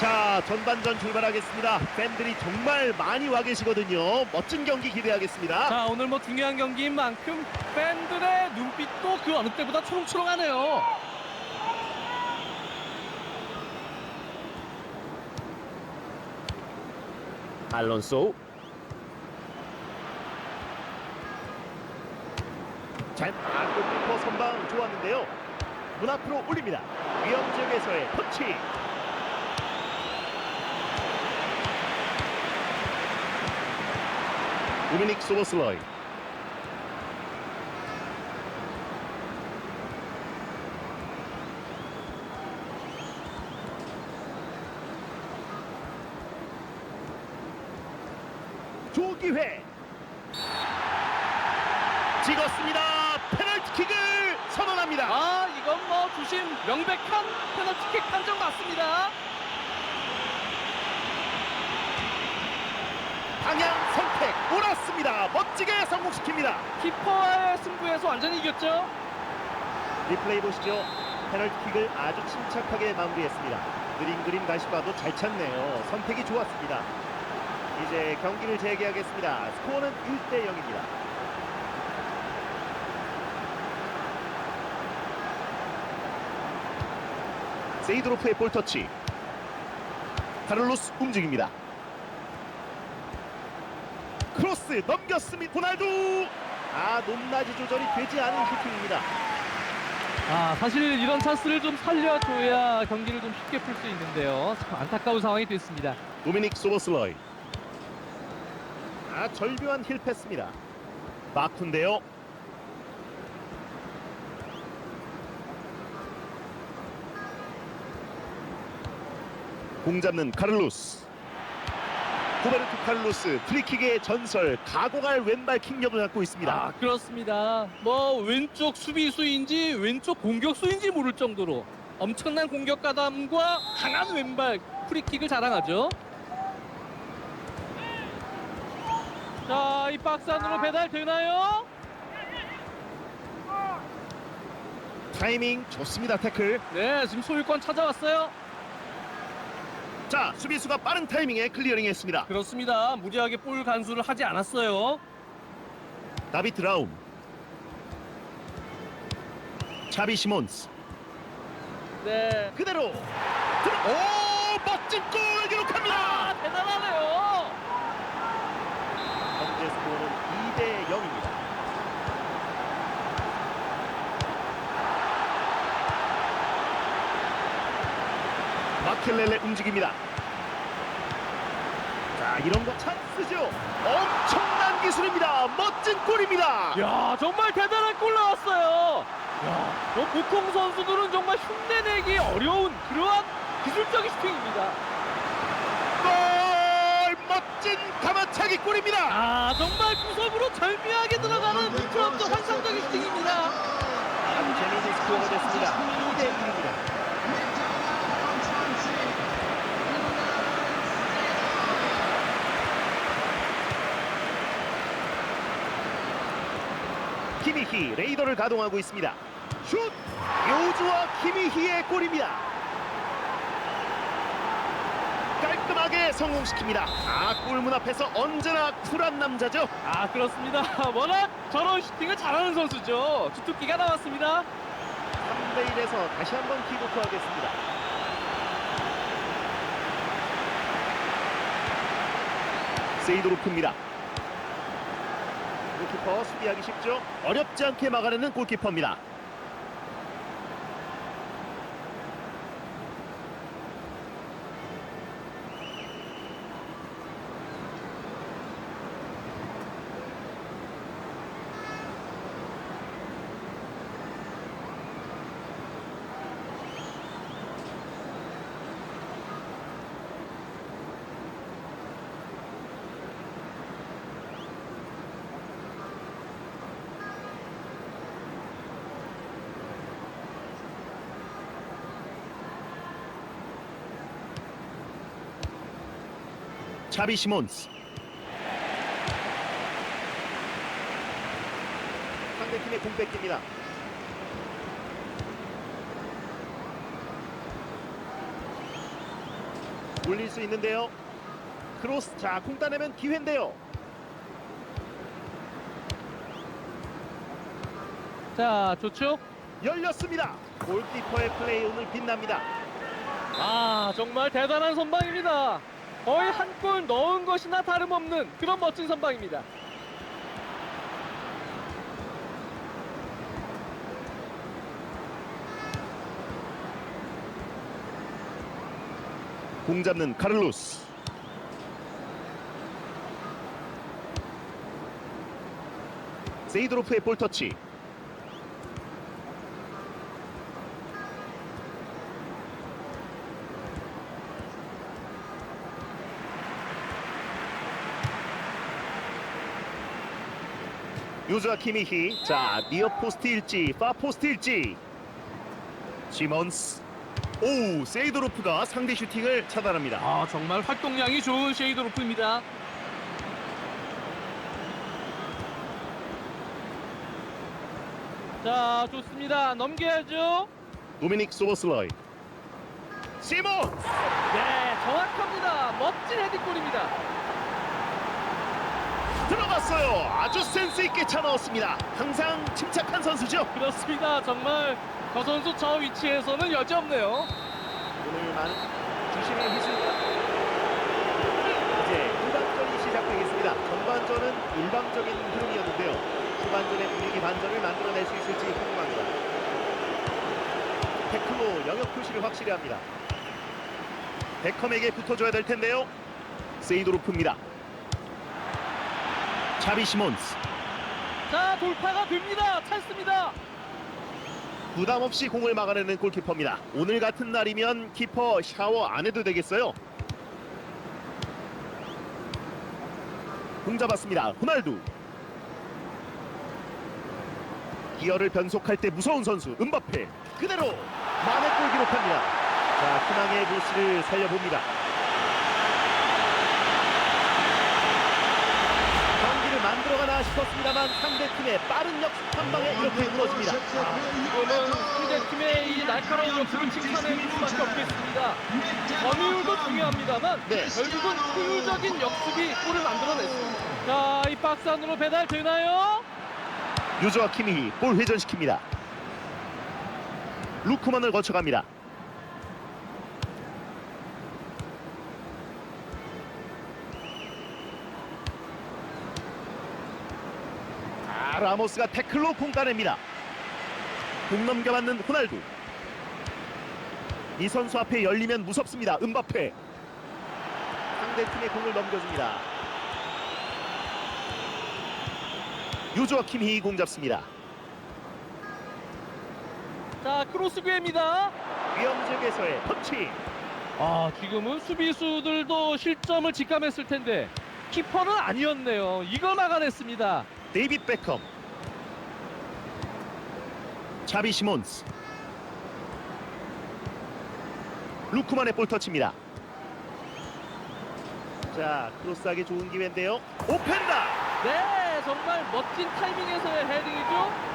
자 전반전 출발하겠습니다. 팬들이 정말 많이 와 계시거든요. 멋진 경기 기대하겠습니다. 자 오늘 뭐 중요한 경기인 만큼 팬들의 눈빛도 그 어느 때보다 초롱초롱하네요. 알론소 잘 아, 골키퍼 선방 좋았는데요. 문 앞으로 올립니다. 위험 지역에서의 터치. 도미닉 소버슬러이 조기회 찍었습니다. 페널티킥을 선언합니다. 아 이건 뭐 주심 명백한 페널티킥 판정 맞습니다. 방향 선택 옳았습니다. 멋지게 성공시킵니다. 키퍼와의 승부에서 완전히 이겼죠. 리플레이 보시죠. 페널티킥을 아주 침착하게 마무리했습니다. 느린 그림 다시 봐도 잘 찼네요. 선택이 좋았습니다. 이제 경기를 재개하겠습니다. 스코어는 1대 0입니다. 세이드로프의 볼터치. 카를로스 움직입니다. 크로스 넘겼습니다. 호날두. 아 높낮이 조절이 되지 않은 슈팅입니다. 아 사실 이런 찬스를 좀 살려줘야 경기를 좀 쉽게 풀 수 있는데요. 참 안타까운 상황이 됐습니다. 도미닉 소버슬러이 아 절묘한 힐 패스입니다 마쿠인데요 공 잡는 카를로스 후베르토 카를로스 프리킥의 전설 가공할 왼발 킥력을 갖고 있습니다 아 그렇습니다. 뭐 왼쪽 수비수인지 왼쪽 공격수인지 모를 정도로 엄청난 공격 가담과 강한 왼발 프리킥을 자랑하죠. 자, 이 박스 안으로 배달되나요? 타이밍 좋습니다 태클 네, 지금 소유권 찾아왔어요. 자 수비수가 빠른 타이밍에 클리어링 했습니다 그렇습니다. 무리하게 볼 간수를 하지 않았어요. 다비트 라움 차비 시몬스 네. 그대로 들어 오 멋진 골 기록합니다 아, 대단하네요. 현재 스코어는 2대 0입니다 마켈렐레 움직입니다. 자 이런 거 찬스죠. 엄청난 기술입니다. 멋진 골입니다. 야, 정말 대단한 골 나왔어요. 야, 뭐 보통 선수들은 정말 흉내내기 어려운 그러한 기술적인 슈팅입니다. 골! 멋진 가마차기 골입니다. 아, 정말 구석으로 절묘하게 들어가는 미끄럼도 환상적인 슈팅입니다. 아주 재미있는 스코어가 됐습니다. 2대 1입니다 키미히 레이더를 가동하고 있습니다 슛 요주와 키미히의 골입니다 깔끔하게 성공시킵니다 아 골문 앞에서 언제나 쿨한 남자죠 아, 그렇습니다. 워낙 저런 슈팅을 잘하는 선수죠. 주특기가 나왔습니다. 3대 1에서 다시 한번 킥오프 하겠습니다. 세이도로프입니다. 골키퍼 수비하기 쉽죠? 어렵지 않게 막아내는 골키퍼입니다. 차비 시몬스 상대팀의 공 뺏깁니다. 올릴 수 있는데요. 크로스 자공 따내면 기회인데요. 자, 좋죠? 열렸습니다. 골키퍼의 플레이 오늘 빛납니다. 아, 정말 대단한 선방입니다. 거의 한 골 넣은 것이나 다름없는 그런 멋진 선방입니다. 공 잡는 카를로스. 세이드로프의 볼 터치. 요즈와 키미히 자 니어 포스트일지 파 포스트일지 시몬스 오 세이드로프가 상대 슈팅을 차단합니다 아, 정말 활동량이 좋은 쉐이드로프입니다. 자, 좋습니다. 넘겨야죠. 도미닉 소버슬라이 시몬 네, 정확합니다. 멋진 헤딩골입니다. 들어갔어요. 아주 센스 있게 차 넣었습니다. 항상 침착한 선수죠. 그렇습니다. 정말 저 선수 저 위치에서는 여지 없네요. 오늘 많은 주심의 희수입니다 이제 후반전이 시작되겠습니다. 전반전은 일방적인 흐름이었는데요. 후반전의 분위기 반전을 만들어낼 수 있을지 궁금합니다. 테크노 영역 표시를 확실히 합니다. 베컴에게 붙어줘야 될 텐데요. 세이도로프입니다 차비 시몬스 자, 돌파가 됩니다. 찬스입니다. 부담 없이 공을 막아내는 골키퍼입니다. 오늘 같은 날이면 키퍼 샤워 안 해도 되겠어요. 공 잡았습니다. 호날두. 기어를 변속할 때 무서운 선수 은바페 그대로 만의 골 기록합니다. 자 희망의 불씨를 살려봅니다. 경기를 싶었습니다만 상대팀의 빠른 역습 한 방에 이렇게 무너집니다. 이거는 상대팀의 이 날카로운 역습을 칭찬해줄 수밖에 없겠습니다. 점유율도 중요합니다만 네. 결국은 효율적인 역습이 골을 만들어냈습니다. 자, 이 박스 안으로 배달 되나요? 유조와 키미히 볼 회전시킵니다. 루크만을 거쳐갑니다. 라모스가 태클로 공 따냅니다. 공 넘겨받는 호날두. 이 선수 앞에 열리면 무섭습니다. 은바페. 상대팀의 공을 넘겨줍니다. 유조와 킴히 공 잡습니다. 자, 크로스 기회입니다. 위험 지역에서의 터치. 아, 지금은 수비수들도 실점을 직감했을 텐데 키퍼는 아니었네요. 이걸 막아냈습니다. 데이빗 베컴. 차비 시몬스. 루크만의 볼 터치입니다. 자, 크로스하기 좋은 기회인데요. 오펜다. 네, 정말 멋진 타이밍에서의 헤딩이죠.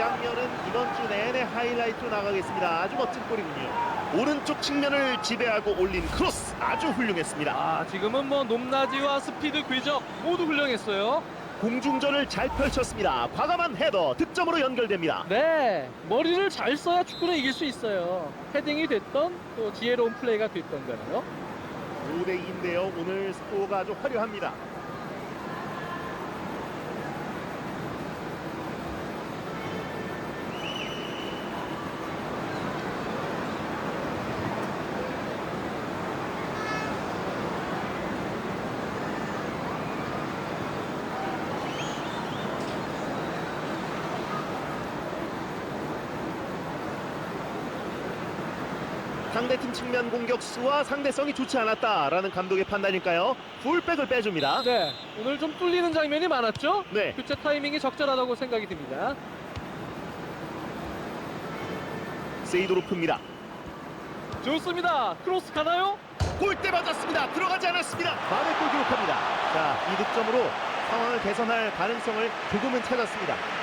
장면은 이번 주 내내 하이라이트로 나가겠습니다. 아주 멋진 골이군요. 오른쪽 측면을 지배하고 올린 크로스 아주 훌륭했습니다. 아, 지금은 뭐 높낮이와 스피드 궤적 모두 훌륭했어요. 공중전을 잘 펼쳤습니다. 과감한 헤더 득점으로 연결됩니다. 네, 머리를 잘 써야 축구를 이길 수 있어요. 헤딩이 됐던 또 지혜로운 플레이가 됐던 거네요. 5대 2인데요. 오늘 스코어가 아주 화려합니다. 상대팀 측면 공격수와 상대성이 좋지 않았다라는 감독의 판단일까요? 풀백을 빼줍니다. 네, 오늘 좀 뚫리는 장면이 많았죠? 네. 교체 타이밍이 적절하다고 생각이 듭니다. 세이도로프입니다. 좋습니다. 크로스 가나요? 골대 맞았습니다. 들어가지 않았습니다. 만회 골 기록합니다. 자, 이 득점으로 상황을 개선할 가능성을 조금은 찾았습니다.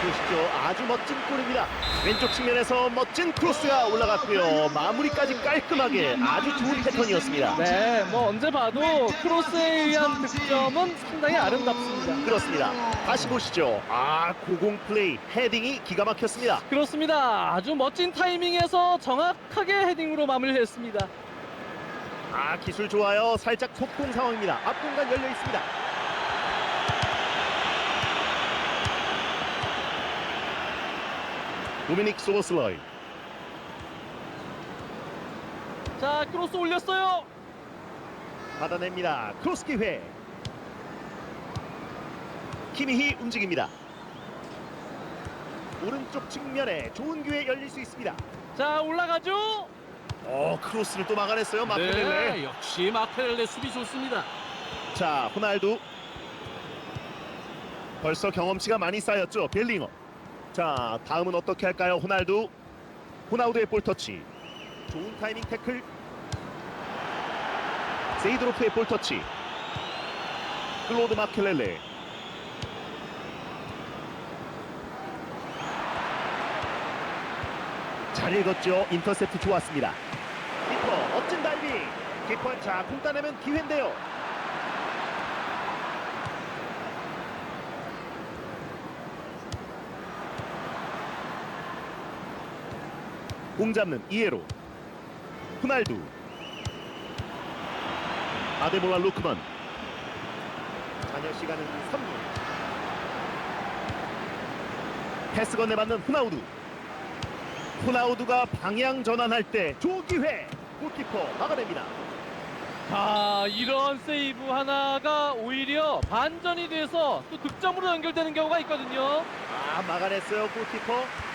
보시죠. 아주 멋진 골입니다. 왼쪽 측면에서 멋진 크로스가 올라갔고요. 마무리까지 깔끔하게 아주 좋은 패턴이었습니다. 네, 뭐 언제 봐도 크로스에 의한 득점은 상당히 아름답습니다. 그렇습니다. 다시 보시죠. 아, 고공 플레이, 헤딩이 기가 막혔습니다. 그렇습니다. 아주 멋진 타이밍에서 정확하게 헤딩으로 마무리했습니다. 아, 기술 좋아요. 살짝 속공 상황입니다. 앞 공간 열려 있습니다. 도미닉 소보슬러이 자, 크로스 올렸어요. 받아냅니다. 크로스 기회. 키미히 움직입니다. 오른쪽 측면에 좋은 기회 열릴 수 있습니다. 자, 올라가죠. 어, 크로스를 또 막아냈어요. 마케렐레. 네, 역시 마케렐레 수비 좋습니다. 자, 호날두. 벌써 경험치가 많이 쌓였죠. 벨링어. 자, 다음은 어떻게 할까요? 호날두. 호나우두의 볼 터치. 좋은 타이밍 태클. 세이드로프의 볼 터치. 클로드 마켈렐레. 잘 읽었죠. 인터셉트 좋았습니다. 키퍼 멋진 다이빙. 키퍼 자, 공 따내면 기회인데요. 공 잡는 이에로. 후날두. 아데모라 루크먼 잔여 시간은 3분. 패스 건네받는 후나우두. 후나우두가 방향 전환할 때 좋은 기회. 골키퍼 막아냅니다. 아, 이런 세이브 하나가 오히려 반전이 돼서 또 득점으로 연결되는 경우가 있거든요. 아 막아냈어요 골키퍼